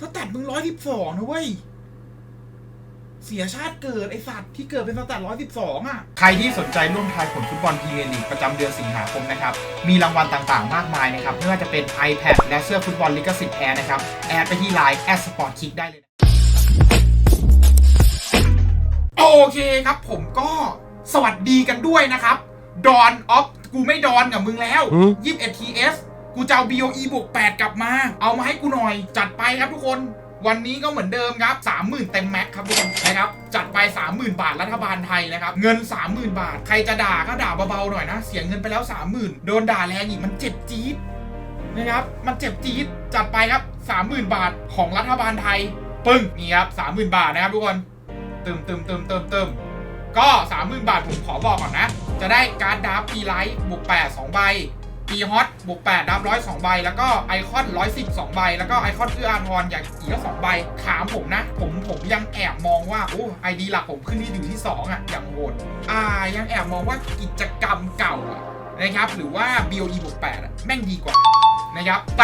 สแตทมึงร้อยสิบสองนะเว้ย เสียชาติเกิดไอสัตว์ที่เกิดเป็นสแตทร้อยสิบสองอะ ใครที่สนใจร่วมทายผลฟุตบอลพรีเมียร์ลีกประจำเดือนสิงหาคมนะครับ มีรางวัลต่างๆ มากมายนะครับ ไม่ว่าจะเป็น iPad และเสื้อฟุตบอลลิขสิทธิ์แท้นะครับ แอดไปที่ไลน์แอดสปอร์ตคิกได้เลยนะโอเคครับ ผมก็สวัสดีกันด้วยนะครับ ดอนออฟกูไม่ดอนกับมึงแล้วหือ21 TS กูจะเอา BOE บวก8กลับมา เอามาให้กูหน่อย จัดไปครับทุกคน วันนี้ก็เหมือนเดิมครับ 30,000เต็มแม็กครับทุกคนนะครับ จัดไป 30,000 บาทรัฐบาลไทยนะครับ เงิน 30,000 บาท ใครจะด่าก็ด่าเบาๆหน่อยนะ เสียเงินไปแล้ว 30,000 โดนด่าแรงอีกมันเจ็บจี๊ดนะครับ มันเจ็บจี๊ด จัดไปครับ 30,000 บาทของรัฐบาลไทย ปึ้ง นี่ครับ 30,000 บาทนะครับทุกคน เติมเติมเติมเติมเติมก็ 30,000 บาทผมขอบอกก่อนนะ จะได้การ์ดดับปีไลท์บวก8 2 ใบ ปีฮอตบวก8ดับร้อยสองใบ แล้วก็ไอคอนร้อยสิบสองใบ แล้วก็ไอคอนเอื้ออาทรอย่างอีกก็สองใบ ถามผมนะ ผมผมยังแอบมองว่า โอ้ไอดีหลักผมขึ้นที่อยู่ที่2อะ อย่างโหดอ่า ยังแอบมองว่ากิจกรรมเก่าอะนะครับ หรือว่า BOE บวก8อะแม่งดีกว่า นะครับไป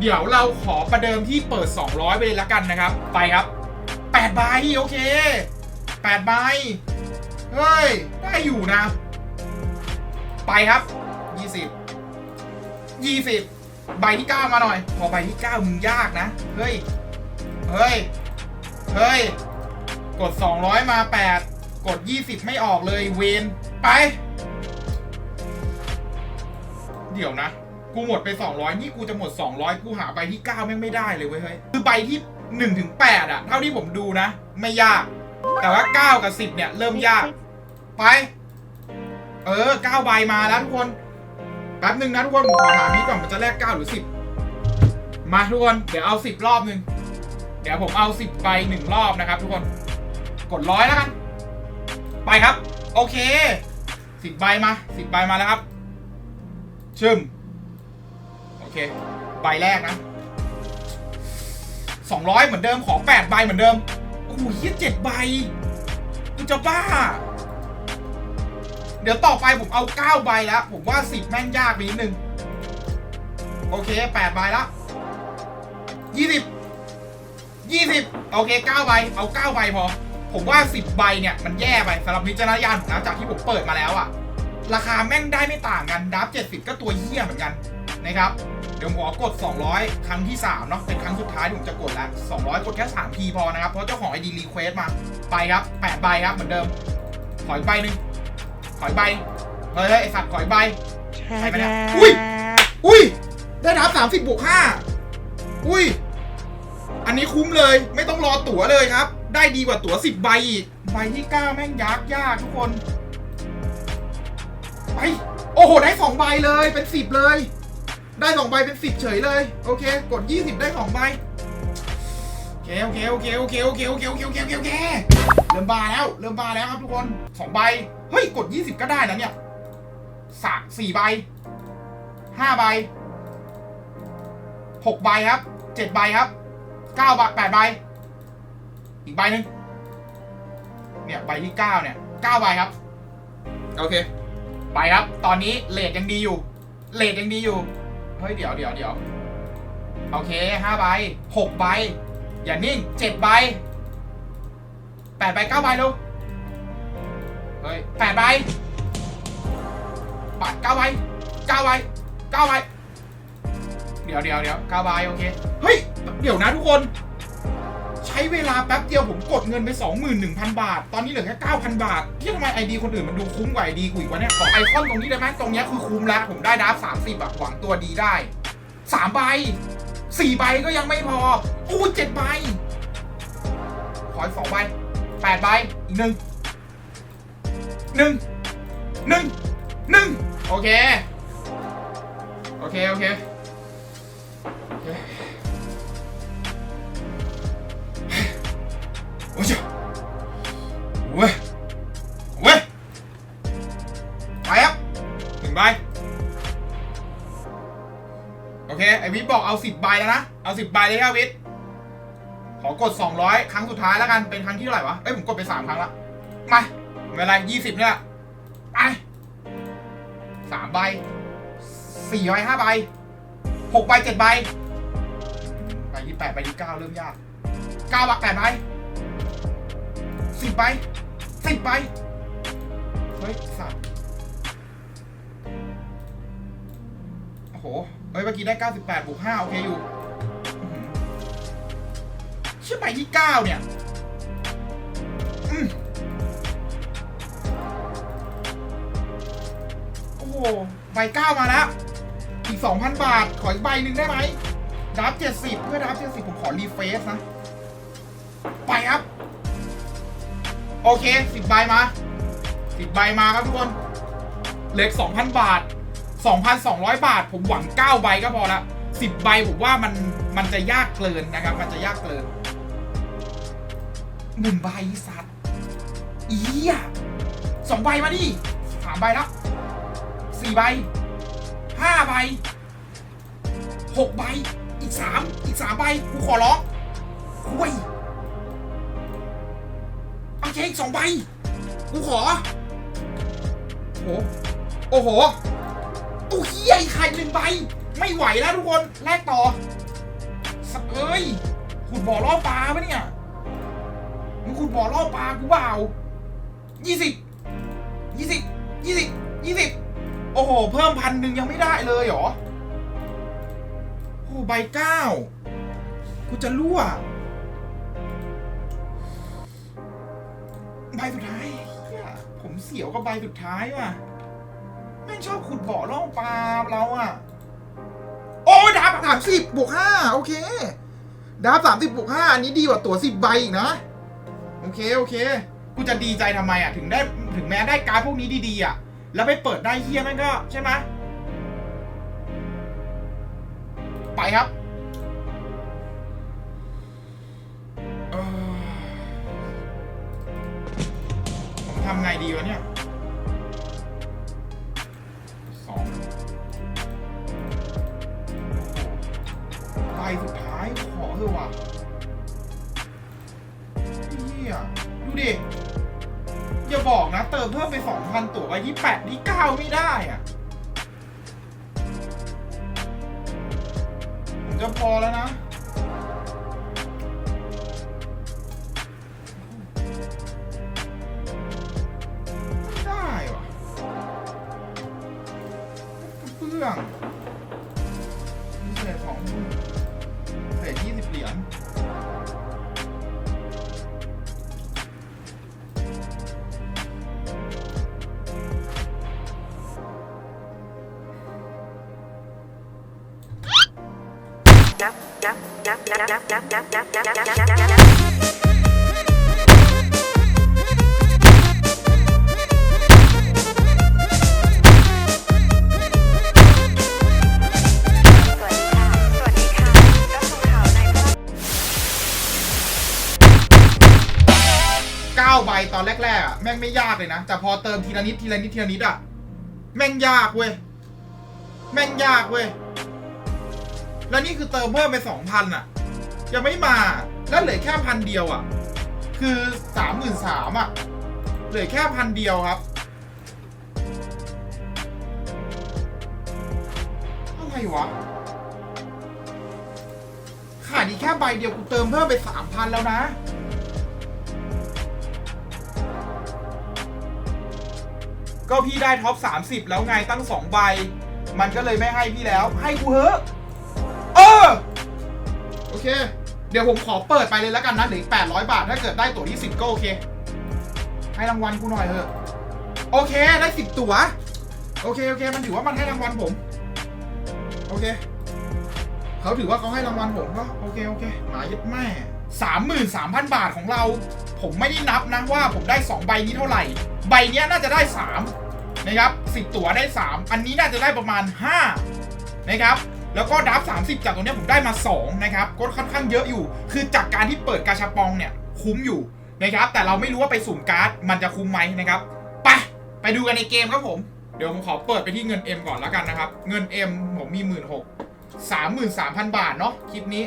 เดี๋ยวเราขอประเดิมที่เปิด 200 ไปเลยละกันนะครับ ไปครับ8ใบโอเค8ใบเฮ้ย ได้อยู่นะ ไปครับ 20 20 ใบที่ 9 มาหน่อยพอใบที่ 9 มึงยากนะ เฮ้ย เฮ้ย เฮ้ย กด 200 มา 8 กด 20 ไม่ออกเลยเวนไป เดี๋ยวนะ กูหมดไป 200 นี่กูจะหมด 200 กูหาใบที่ 9 แม่งไม่ได้เลยเว้ยเฮ้ย คือใบที่1ถึง8อะเท่าที่ผมดูนะ ไม่ยาก แต่ว่า 9 กับ 10 เนี่ย เริ่มยาก ไป เออ 9 ใบมาแล้วทุกคน แป๊บหนึ่งนะทุกคนผมขอถามนี้ก่อนมันจะแลก9หรือ10มาทุกคนเดี๋ยวเอา10รอบหนึ่งเดี๋ยวผมเอา10ใบหนึ่งรอบนะครับ ทุกคนกดร้อยแล้วกัน ไปครับ โอเค10ใบมา10ใบมาแล้วครับชึมโอเค ใบแรกนะ200เหมือนเดิมขอ8ใบเหมือนเดิมโอ้โหเฮียเจ็ดใบกูจะบ้า เดี๋ยวต่อไปผมเอา 9 ใบแล้ว ผมว่า 10 แม่งยากไปนิดนึง โอเค 8 ใบแล้ว20 20 โอเค 9 ใบ เอา 9 ใบพอ ผมว่า 10 ใบเนี่ย มันแย่ไปสำหรับวิจารณญาณผมนะจากที่ผมเปิดมาแล้วอะราคาแม่งได้ไม่ต่างกันดับ70 ก็ตัวเหี้ยเหมือนกันนะครับ เดี๋ยวผมขอกด 200 ครั้งที่ 3 เนาะเป็นครั้งสุดท้ายที่ผมจะกดแล้ว 200 กดแค่3ทีพอนะครับ เพราะเจ้าของ ID Request มา ไปครับ 8 ใบครับเหมือนเดิม ขออีกใบหนึ่ง ขออีกใบเฮ้ยเฮ้ยไอสัตว์ขออีกใบใช่ไหมเนี่ยอุ้ยอุ้ย ได้นับ30บวก5อุ้ย อันนี้คุ้มเลย ไม่ต้องรอตั๋วเลยครับ ได้ดีกว่าตั๋ว10ใบอีก ใบที่9แม่งยากยากทุกคน ไป โอ้โห ได้2ใบเลย เป็น10เลย ได้2ใบเป็น10เฉยเลย โอเค กด20ได้2ใบโอเคโอเคโอเคโอเคโอเคโอเคโอเคโอเคโอเคโอเคเริ่มบาแล้ว เริ่มบาแล้วครับทุกคน2ใบ เฮ้ย กด 20 ก็ได้นะเนี่ยสามสี่ใบห้าใบหกใบครับเจ็ดใบครับเก้าใบแปดใบ อีกใบหนึ่งเนี่ยใบที่เก้าเนี่ยเก้าใบครับ โอเค ไปครับ ตอนนี้เลทยังดีอยู่ เลทยังดีอยู่ เฮ้ย เดี๋ยวเดี๋ยวเดี๋ยวโอเคห้าใบหกใบ อย่านิ่งเจ็ดใบแปดใบเก้าใบลูก เฮ้ยแปดใบปาดเก้าใบเก้าใบเก้าใบเดี๋ยวเดี๋ยวเดี๋ยวเก้าใบโอเค เฮ้ย เดี๋ยวนะทุกคน ใช้เวลาแป๊บเดียวผมกดเงินไป 21,000 บาท ตอนนี้เหลือแค่9,000 บาท ที่ทำไมไอดีคนอื่นมันดูคุ้มกว่าไอดีกูอีกวะเนี่ย ขอไอคอนตรงนี้ได้ไหมตรงนี้คือคุ้มแล้ว ผมได้ดับ30อะหวังตัวดีได้3ใบ4ใบก็ยังไม่พออู้เจ็ดใบ ขออีกสองใบแปดใบอีกหนึ่ง หนึ่งหนึ่งหนึ่งโอเค โอเค โอเค โอ้ยเว้ยเว้ยไปครับหนึ่งใบโอเค ไอวิทย์บอกเอาสิบใบแล้วนะ เอาสิบใบเลยครับวิทย์ขอกด200ครั้งสุดท้ายแล้วกัน เป็นครั้งที่เท่าไหร่วะ เอ้ย ผมกดไป3ครั้งละ เป็นไร20 เนี่ยไปสามใบสี่ใบห้าใบหกใบเจ็ดใบไปที่แปดไปที่เก้าเริ่มยากเก้าบักแปดใบสิบใบสิบใบเฮ้ยสัตว์โอ้โห เฮ้ย เมื่อกี้ได้เก้าสิบแปดบวกห้าโอเคอยู่ชื่อใบที่เก้าเนี่ย ใบเก้ามาแล้ว อีก 2,000 บาท ขออีกใบหนึ่งได้ไหมดับ70เพื่อดับ70ผมขอรีเฟซนะ ไปครับ โอเค10ใบมา10ใบมาครับทุกคนเหลือ2,000บาท2,200บาท ผมหวัง9ใบก็พอละ10ใบผมว่ามันมันจะยากเกินนะครับ มันจะยากเกินหนึ่งใบสัตว์อีอะสองใบมาดิสามใบแล้ว สี่ใบห้าใบหกใบ อีกสามอีกสามใบกูขอร้องคุยโอเคอีกสองใบกูขอ โอ้โห โอ้โหโอ้เฮียอีกไข่หนึ่งใบ ไม่ไหวแล้วทุกคนแลกต่อสักเอ้ยขุดบ่อล่อปลาปะเนี่ยมึงขุดบ่อล่อปลากูเปล่ายี่สิบยี่สิบยี่สิบยี่สิบ โอ้โห เพิ่มพันหนึ่งยังไม่ได้เลยเหรอ โอ้ใบเก้ากูจะรั่ว ใบสุดท้าย ผมเสียวกับใบสุดท้ายว่ะแม่งชอบขุดบ่อล่องปลาเราอะ โอ้ดาบสามสิบบวกห้าโอเค ดาบสามสิบบวกห้าอันนี้ดีกว่าตั๋วสิบใบอีกนะ โอเค โอเค กูจะดีใจทำไมอะ ถึงได้ถึงแม้ได้การพวกนี้ดีๆอะ แล้วไปเปิดได้เฮียม่งก็ใช่ไหมไปครับผมทำไงดีวะเนี่ยสองใบสุดท้ายขอเถอะว่ะเฮียดูดิ อย่าบอกนะ เติมเพิ่มไป 2,000 ตั๋วไปที่8ที่9ไม่ได้อะผมจะพอแล้วนะ 9ใบตอนแรกๆอะแม่งไม่ยากเลยนะ แต่พอเติมทีละนิดทีละนิดทีละนิดอะแม่งยากเว้ย แม่งยากเว้ย แล้วนี่คือเติมเพิ่มไปสองพันอะ ยังไม่มาแล้วเหลือแค่พันเดียวอะ คือสามหมื่นสามอะ เหลือแค่พันเดียวครับอะไรวะขาดอีกแค่ใบเดียวกูเติมเพิ่มไปสามพันแล้วนะก็พี่ได้ท็อป 30 แล้วไงตั้ง 2 ใบ มันก็เลยไม่ให้พี่แล้ว ให้กูเถอะเออโอ เค เดี๋ยวผมขอเปิดไปเลยแล้วกันนะเหลืออีก800บาท ถ้าเกิดได้ตั๋วที่10ก็โอเค ให้รางวัลกูหน่อยเถอะ โอเคได้10ตั๋ว โอเคโอเค มันถือว่ามันให้รางวัลผม โอเค เขาถือว่าเขาให้รางวัลผมก็โอเคโอเคหมายึดแม่สามหมื่นสามพันบาทของเรา ผมไม่ได้นับนะว่าผมได้2ใบนี้เท่าไหร่ ใบนี้น่าจะได้3นะครับสิบตั๋วได้3อันนี้น่าจะได้ประมาณ5นะครับ แล้วก็ดับ30 จากตรงนี้ผมได้มา 2 นะครับ ก็ค่อนข้างเยอะอยู่ คือจากการที่เปิดกาชาปองเนี่ยคุ้มอยู่นะครับ แต่เราไม่รู้ว่าไปสุ่มการ์ดมันจะคุ้มไหมนะครับไปไปดูกันในเกมครับผม เดี๋ยวผมขอเปิดไปที่เงิน M ก่อนแล้วกันนะครับ เงิน M ผมมี 1 6 0 0 33,000บาทเนาะคลิปนี้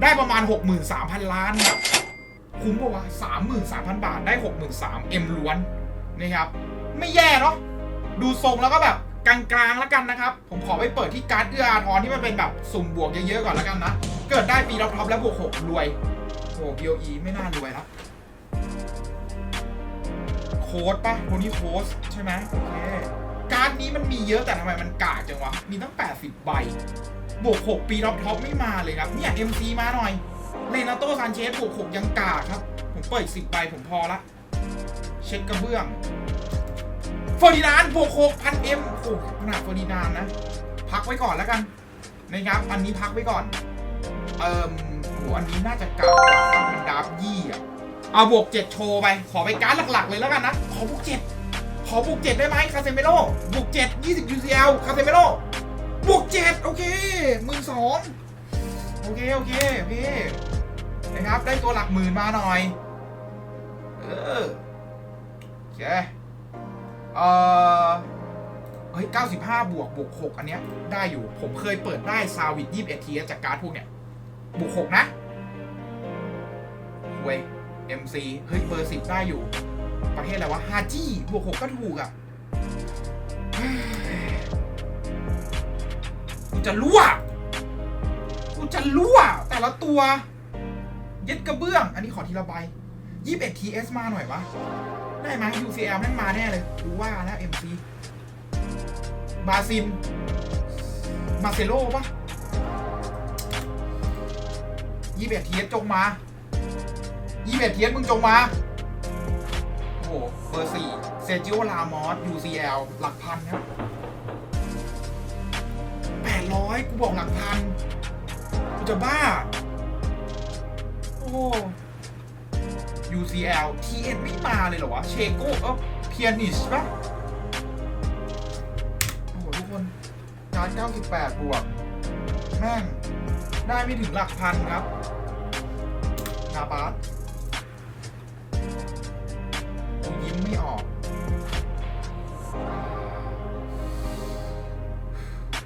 ได้ประมาณ 63,000 ล้านครับ คุ้มปะวะ33,000บาทได้63,000 M ล้วนนะครับ ไม่แย่เนาะดูทรงแล้วก็แบบกลางๆแล้วกันนะครับ ผมขอไปเปิดที่การ์ดเอื้ออาทรที่มันเป็นแบบสุ่มบวกเยอะๆก่อนแล้วกันนะ เกิดได้ปีท็อปแล้วบวกหกรวยโอ้ BOE ไม่น่ารวยแล้วโค้ดปะโทนี่โค้ดใช่ไหมโอเคการ์ดนี้มันมีเยอะแต่ทำไมมันกากจังวะ มีตั้ง 80 ใบ บวก 6 ปีท็อปท็อปไม่มาเลยครับ เนี่ย MC มาหน่อย เลนาโต้ซานเชสบวก6ยังกาครับ ผมเปิด10ใบผมพอละ เช็คกระเบื้องเฟอร์ดินานบวก6พันเอ็มโอ้ขนาดเฟอร์ดินานนะ พักไว้ก่อนแล้วกันนะครับ อันนี้พักไว้ก่อน เอ่มโหอันนี้น่าจะกากกว่ามันดับยี่อะเอาบวก7โชว์ไป ขอไปการ์ดหลักๆ เลยแล้วกันนะ ขอบวก7ขอบวก7ได้ไหมคาเซเมโลบวก7 20 UCL คาเซเมโลบวก7โอเคหมื่นสองโอเค โอเค โอเค นะครับ ได้ตัวหลักหมื่นมาหน่อย เออโอเคเอ่อเฮ้ย95 บวกบวก 6 อันเนี้ยได้อยู่ ผมเคยเปิดได้ซาวิด21ทีจากการ์ดพวกเนี้ย บวก 6 นะเว้ย MC เฮ้ย เบอร์ 10 ได้อยู่ ประเทศอะไรวะฮาจีบวก 6 ก็ถูกอะกูจะรั่วกูจะรั่วแต่ละตัว ยึดกระเบื้อง อันนี้ขอทีละใบ21 TS มาหน่อยวะ ได้ไหม UCL แม่งมาแน่เลยกูว่าแล้ว MC บาซินมาเซโลปะยี่เบียเทียสจงมายี่เบียเทียสมึงจงมา โอ้โหเบอร์สี่เซจิโอลามอส UCL หลักพันครับแปดร้อยกูบอกหลักพัน กูจะบ้า โอ้ UCL TN ไม่มาเลยเหรอวะ เชโก้เออเพียนิชปะโอ้โหทุกคนการ98 บวก แม่ง ได้ไม่ถึงหลักพันครับนาบาสกูยิ้มไม่ออก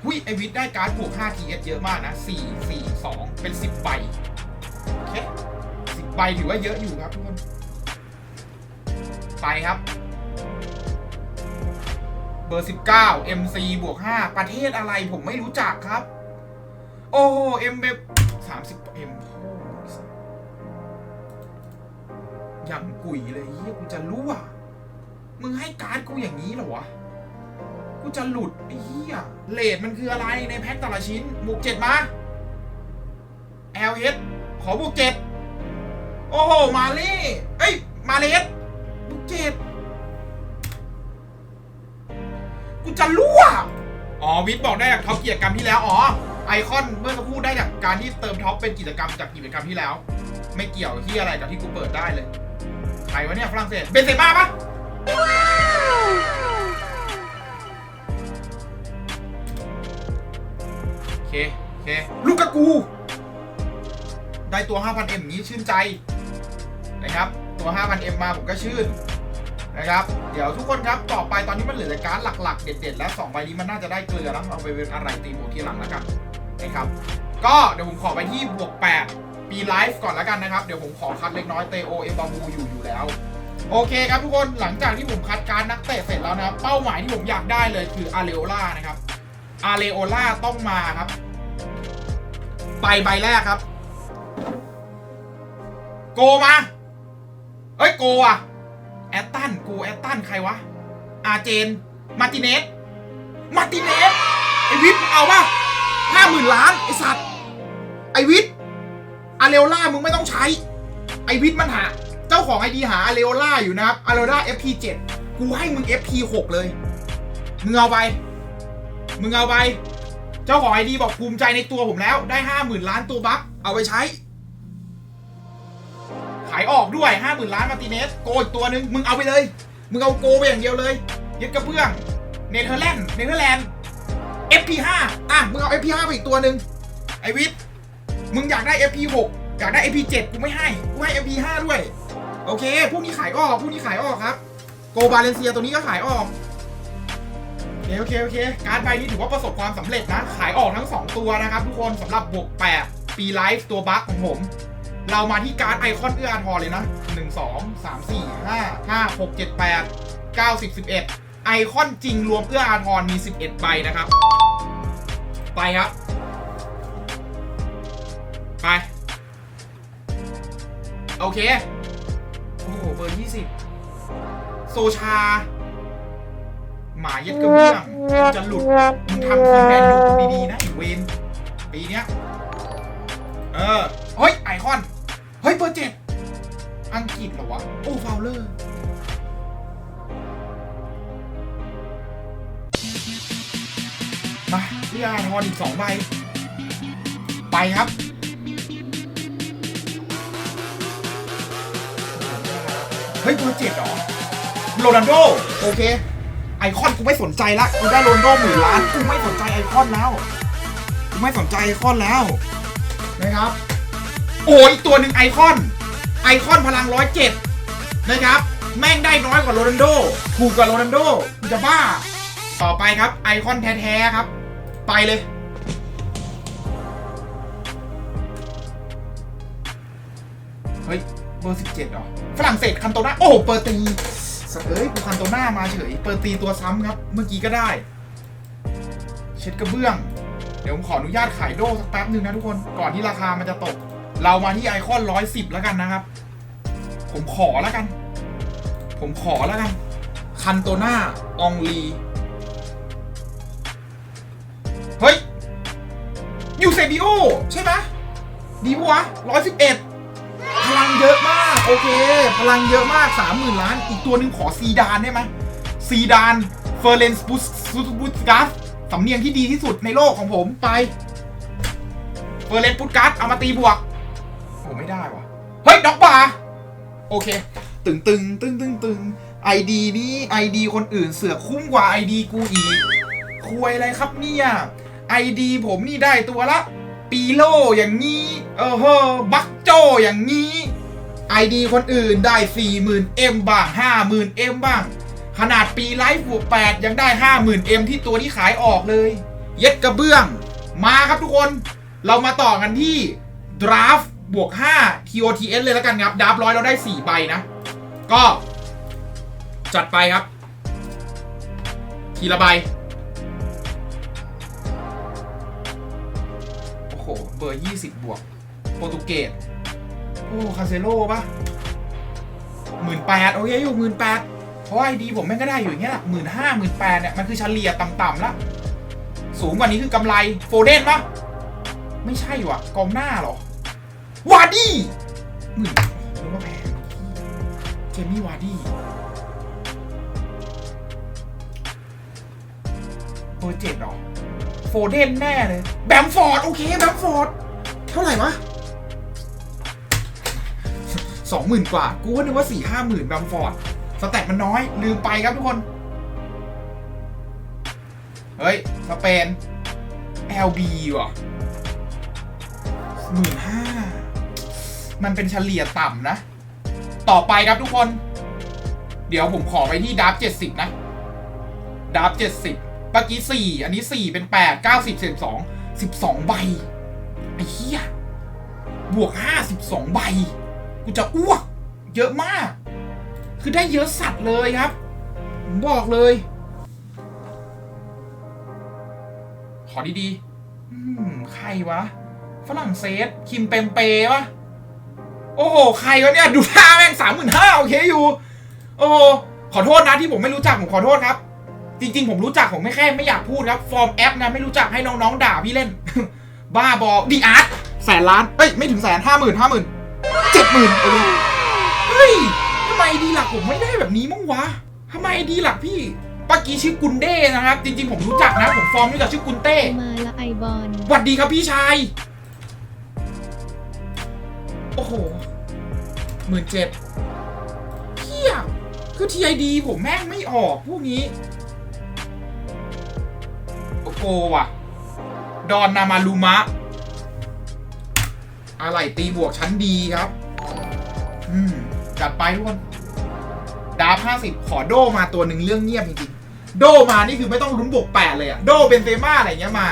หุยไอวิทได้การ์ดบวก5 TS เยอะมากนะ 4 4 2 เป็น 10 ใบ ใบถือว่าเยอะอยู่ครับทุกคน ไปครับ เบอร์ 19 MC บวก 5 ประเทศอะไรผมไม่รู้จักครับ โอ้โห M แบบ30 M โอ้โหอย่างกุ๋ยเลยเฮียกูจะรู้อะมึงให้การ์ดกูอย่างนี้เหรอวะ กูจะหลุดไอ้เหี้ยเลทมันคืออะไรในแพ็คแต่ละชิ้นบวก7มา LH ขอบวก7 โอ้โห มาเล่เอ้ย มาเลสบวก7กูจะรั่ว อ๋อ วิทย์บอกได้จากท็อปกิจกรรมที่แล้ว อ๋อ ไอคอนเมื่อสักครู่ได้จากการที่เติมท็อปเป็นกิจกรรมจากกิจกรรมที่แล้ว ไม่เกี่ยวที่อะไรกับที่กูเปิดได้เลย ใครวะเนี่ยฝรั่งเศส เบนเซม่าปะโอเค โอเค ลูกกากู ได้ตัว 5,000M นี้ชื่นใจ นะครับ ตัว 5,000M มาผมก็ชื่นนะครับ เดี๋ยวทุกคนครับต่อไปตอนนี้มันเหลือแต่การดหลักๆ เด็ดๆ แล้ว2ใบนี้มันน่าจะได้เกลือแล้วเอาไปเป็นอะไรตีโบที่หลังแล้วกันนะครับ ก็เดี๋ยวผมขอไปที่บวก 8 ปีไลฟ์ก่อนแล้วกันนะครับ เดี๋ยวผมขอคัดเล็กน้อยเตโอเอ็มบาบูอยู่อยู่แล้ว โอเคครับทุกคนหลังจากที่ผมคัดการนักเตะเสร็จแล้วนะครับ เป้าหมายที่ผมอยากได้เลยคืออาเรโอล่านะครับอาเรโอล่าต้องมาครับไปใบแรกครับ โกมา เอ้ยโกอะแอตตันกูแอตตันใครวะ อาเจน มาร์ติเนส มาร์ติเนส ไอวิทมึงเอาปะห้าหมื่นล้าน ไอสัตว์ ไอวิทอาเรโอล่ามึงไม่ต้องใช้ ไอวิทมันหา เจ้าของไอดีหาอาเรโอล่าอยู่นะครับอาเรโอล่า FP7 กูให้มึง FP6 เลย มึงเอาไป มึงเอาไป เจ้าของไอดีบอกภูมิใจในตัวผมแล้ว ได้ห้าหมื่นล้านตัวบัฟเอาไปใช้ายออกด้วยห้าหมื่นล้านมาติเนสโกอีกตัวหนึ่งมึงเอาไปเลย มึงเอาโกไปอย่างเดียวเลย ยึดกระเบื้องเนเธอร์แลนด์เนเธอร์แลนด์ FP5 อะมึงเอา FP5 ไปอีกตัวหนึ่งไอวิทมึงอยากได้ FP6 อยากได้ FP7 กูไม่ให้กูให้ FP5 ด้วย โอเคพวกนี้ขายออกพวกนี้ขายออกครับโกบาเลนเซียตัวนี้ก็ขายออกโอเคโอเคโอเคการใบนี้ถือว่าประสบความสำเร็จนะ ขายออกทั้ง 2 ตัวนะครับทุกคนสำหรับบวก8ปีไลฟ์ตัวบัคของผม เรามาที่การ์ดไอคอนเอื้ออาทรเลยนะ 1 2 3 4 5 5 6 7 8 9 10 11 ไอคอนจริงรวมเอื้ออาทรมี 11 ใบนะครับ ไปครับ ไป โอเค โอ้โห เบอร์20 โซชา หมาเย็ดกระเบื้องจะหลุดมึงทำทีมแมนยูดีๆนะไอีเวนปีเนี้ย เออ เฮ้ย ไอคอน เฮ้ยเบอร์เจ็ดอังกฤษเหรอวะ โอ้ฟาวเลอร์มาพี่อาทอนอีกสองใบ ไปครับเฮ้ยเบอร์เจ็ดเหรอโรนัลโด โอเค ไอคอนกูไม่สนใจละกูได้โรนัลโดหมื่นล้านกูไม่สนใจไอคอนแล้วกูไม่สนใจไอคอนแล้วนะครับ โอ้ยอีกตัวหนึ่งไอคอน ไอคอนพลังร้อยเจ็ดนะครับ แม่งได้น้อยกว่าโรนัลโดถูกกว่าโรนัลโดกูจะบ้า ต่อไปครับไอคอนแท้ๆครับ ไปเลย เฮ้ยเบอร์สิบเจ็ดหรอ ฝรั่งเศสคันโตนาโอ้โหเปอร์ตีสเอ้ยกูคันโตนามาเฉย เปอร์ตีตัวซ้ำครับ เมื่อกี้ก็ได้ เช็ดกระเบื้อง เดี๋ยวผมขออนุญาตขายโดสักแป๊บหนึ่งนะทุกคน ก่อนที่ราคามันจะตก เรามาที่ไอคอนร้อยสิบแล้วกันนะครับ ผมขอแล้วกัน ผมขอแล้วกัน คันโตนาอองลี เฮ้ยยูเซบิโอ ใช่ไหมดีปะวะร้อยสิบเอ็ดพลังเยอะมาก โอเค พลังเยอะมากสามหมื่นล้าน อีกตัวหนึ่งขอซีดานได้ไหมซีดาน เฟอร์เรนสปุสปุสกัสสำเนียงที่ดีที่สุดในโลกของผมไปเฟอร์เรนปุสกัสเอามาตีบวก โอ้ไม่ได้วะเฮ้ยด็อกบาโอเค ตึงตึงตึงตึงตึงไอดีนี้ไอดีคนอื่นเสือกคุ้มกว่าไอดีกูอีกคุยอะไรครับเนี่ยไอดีผมนี่ได้ตัวละ ปีโลอย่างนี้ เออเฮอบักโจอย่างนี้ไอดีคนอื่นได้40,000 M บ้าง50,000 M บ้าง ขนาดปีไลฟ์บวก8ยังได้ 50,000 M ที่ตัวที่ขายออกเลย เย็ดกระเบื้อง มาครับทุกคน เรามาต่อกันที่ Draft บวก5 TOTS เลยแล้วกันครับดับร้อยเราได้ 4 ใบนะ ก็ จัดไปครับ ทีละใบ โอ้โห เบอร์ 20 บวก โปรตุเกสโอ้คาเซโร่ปะหมื่นแปดโอเคอยู่หมื่นแปดเพราะไอดีผมแม่งก็ได้อยู่อย่างเงี้ยหละหมื่นห้าหมื่นแปดเนี่ย มันคือเฉลี่ยต่ำๆละสูงกว่านี้คือกำไร โฟเดนปะไม่ใช่ว่ะกองหน้าหรอ วาร์ดี้หมื่นหรือว่าแพงเจมี่วาร์ดี้เบอร์เจ็ดเหรอ โฟเดนแน่เลย แบมฟอร์ด โอเค แบมฟอร์ด เท่าไหร่วะสองหมื่นกว่า กูก็นึกว่าสี่ห้าหมื่นแบมฟอร์ด สแต็กมันน้อย ลืมไปครับทุกคน เฮ้ย สเปน LB ว่ะหมื่นห้า มันเป็นเฉลี่ยต่ำนะ ต่อไปครับทุกคน เดี๋ยวผมขอไปที่ดับเจ็ดสิบนะดับเจ็ดสิบเมื่อกี้สี่อันนี้สี่เป็นแปดเก้าสิบสิบสองสิบสองใบไอ้เหี้ยบวกห้าสิบสองใบ กูจะอ้วก เยอะมาก คือได้เยอะสัตว์เลยครับ ผมบอกเลย ขอดีๆ อืม ใครวะ ฝรั่งเศส คิมเปมเปวะ โอ้โห ใครวะเนี่ย ดูท่าแม่งสามหมื่นห้าโอเคอยู่ โอ้โหขอโทษนะที่ผมไม่รู้จัก ผมขอโทษครับ จริง ๆ ผมรู้จัก ผมไม่แค่ไม่อยากพูดครับ ฟอร์มแอปนะ ไม่รู้จักให้น้องๆด่าพี่เล่น บ้าบอดีอาร์ตแสนล้าน เอ้ย ไม่ถึงแสนห้าหมื่นห้าหมื่นเจ็ดหมื่นโอเคเฮ้ยทำไมดีหลักผมไม่ได้แบบนี้มั้งวะทำไมดีหลักพี่ปากี้ชื่อกุนเด้นะครับ จริง ๆ ผมรู้จักนะ ผมฟอร์มรู้จักชื่อกุนเต้มาละไอบอลหวัดดีครับพี่ชาย โอ้โหหมื่นเจ็ดเฮียคือ TID ผมแม่งไม่ออกพวกนี้ โอโกว่ะ ดอนนามารุมะ อะไรตีบวกชั้นดีครับ อืม จัดไปทุกคนดาบห้าสิบขอโดมาตัวหนึ่งเรื่องเงียบจริงๆ โดมานี่คือไม่ต้องลุ้นบวกแปดเลยอะโดเป็นเซม่าอะไรเงี้ยมา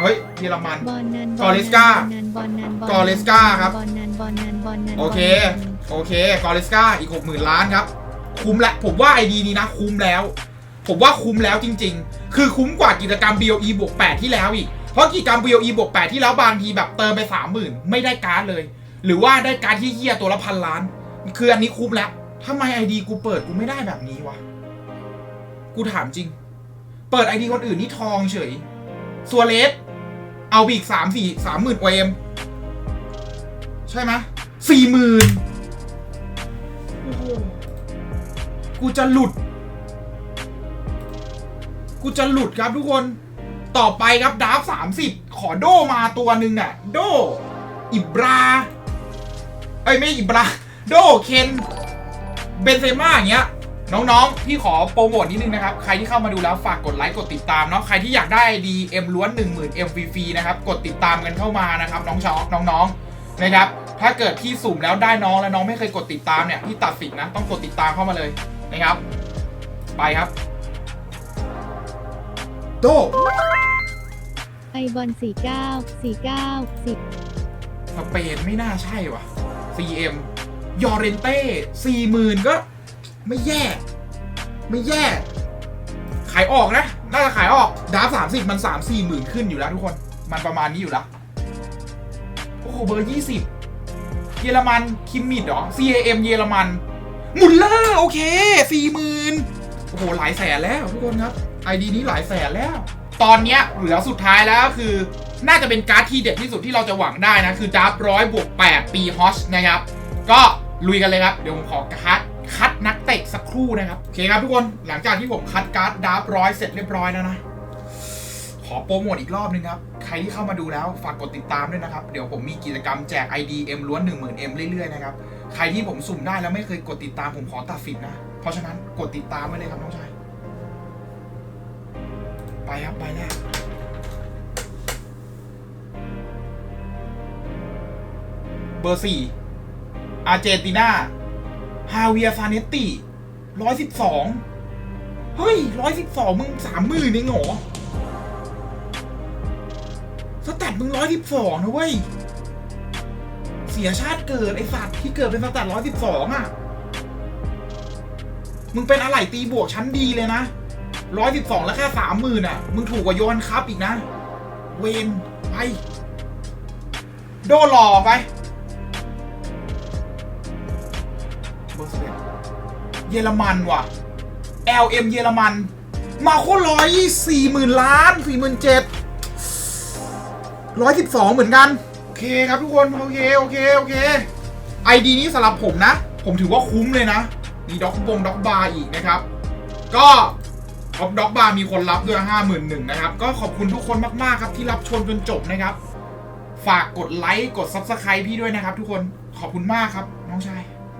เฮ้ยเยอรมันบอลนันกอริสกา บอลนันบอลนันกอริสกาครับ บอลนันบอลนันบอลนันโอเค โอเค กอริสกาอีกหกหมื่นล้านครับ คุ้มแล้วผมว่าไอดีนี้นะ คุ้มแล้ว ผมว่าคุ้มแล้วจริง ๆ คือคุ้มกว่ากิจกรรม BOE บวก8ที่แล้วอีก เพราะกิจกรรม BOE บวก8ที่แล้วบางทีแบบเติมไป 30,000 ไม่ได้การ์ดเลย หรือว่าได้การ์ดที่เฮี้ยตัวละพันล้าน คืออันนี้คุ้มแล้วทำไมไอดีกูเปิดกูไม่ได้แบบนี้วะ กูถามจริง เปิดไอดีคนอื่นนี่ทองเฉยซัวเลสเอาไปอีกสามสี่สามหมื่นเวม ใช่ไหมสี่หมื่นโอ้โหกูจะหลุด กูจะหลุดครับทุกคน ต่อไปครับดาฟสามสิบขอโดมาตัวหนึ่งน่ะ โด อิบรา เอ้ยไม่อิบรา โดเคนเบนเซม่าอย่างเงี้ยน้องๆ พี่ขอโปรโมทนิดนึงนะครับ ใครที่เข้ามาดูแล้วฝากกดไลค์ กดติดตามเนาะ ใครที่อยากได้ดีเอ็มล้วน 1 0,000 M ฟรีๆนะครับ กดติดตามกันเข้ามานะครับ น้องชอน้องๆ นะครับ ถ้าเกิดพี่สุ่มแล้วได้น้องแล้วน้องไม่เคยกดติดตามเนี่ยพี่ตัดสินนะต้องกดติดตามเข้ามาเลยนะครับ ไปครับโดไอบอลสี่เก้าสี่เก้าสิบสเปนไม่น่าใช่วะ CM ยอเรนเต้สี่หมื่นก็ ไม่แย่ ไม่แย่ ขายออกนะ น่าจะขายออก ดาร์ฟสามสิบมันสามสี่หมื่นขึ้นอยู่แล้วทุกคน มันประมาณนี้อยู่แล้ว โอ้โห เบอร์ยี่สิบ เยอรมัน คิมมิดเหรอ CAM เยอรมันมุลเลอร์โอเคสี่หมื่นโอ้โห หลายแสนแล้วทุกคนครับไอดีนี้หลายแสนแล้ว ตอนเนี้ยเหลือสุดท้ายแล้วก็คือ น่าจะเป็นการ์ดที่เด็ดที่สุดที่เราจะหวังได้นะ คือดาร์ฟร้อยบวก8ปีฮอชนะครับ ก็ลุยกันเลยครับ เดี๋ยวผมขอคัดคัดนักเตะสักครู่นะครับ โอเคครับทุกคนหลังจากที่ผมคัดการ์ดดาร์ฟร้อยเสร็จเรียบร้อยแล้วนะ ขอโปรโมทอีกรอบนึงครับ ใครที่เข้ามาดูแล้วฝากกดติดตามด้วยนะครับ เดี๋ยวผมมีกิจกรรมแจก ID M ล้วน 10,000 M เรื่อยๆนะครับ ใครที่ผมสุ่มได้แล้วไม่เคยกดติดตามผมขอตัดสินนะ เพราะฉะนั้นกดติดตามไว้เลยครับน้องชาย ไปครับไปแรกเบอร์สี่อาร์เจนตินาฮาเวียซาเนตติร้อยสิบสองเฮ้ยร้อยสิบสองมึงสามหมื่นเองเหรอ สแตทมึงร้อยสิบสองนะเว้ย เสียชาติเกิดไอสัตว์ที่เกิดเป็นสแตทร้อยสิบสองอะ มึงเป็นอะไรตีบวกชั้นดีเลยนะร้อยสิบสองแล้วแค่สามหมื่นอะ มึงถูกกว่าโยนครับอีกนะ เวนไป โดหล่อไปเบอร์สิบเอ็ดเยอรมันว่ะ LM เยอรมัน มาโคร้อยสี่หมื่นล้านสี่หมื่นเจ็ด ร้อยสิบสองเหมือนกัน โอเคครับทุกคนโอเคโอเคโอเคไอดีนี้สำหรับผมนะ ผมถือว่าคุ้มเลยนะ มีด็อกบงด็อกบาร์อีกนะครับ ก็ท็อปด็อกบาร์มีคนรับด้วยห้าหมื่นหนึ่งนะครับ ก็ขอบคุณทุกคนมากๆครับที่รับชมจนจบนะครับ ฝากกดไลค์กด Subscribe พี่ด้วยนะครับทุกคนขอบคุณมากครับ น้องชาย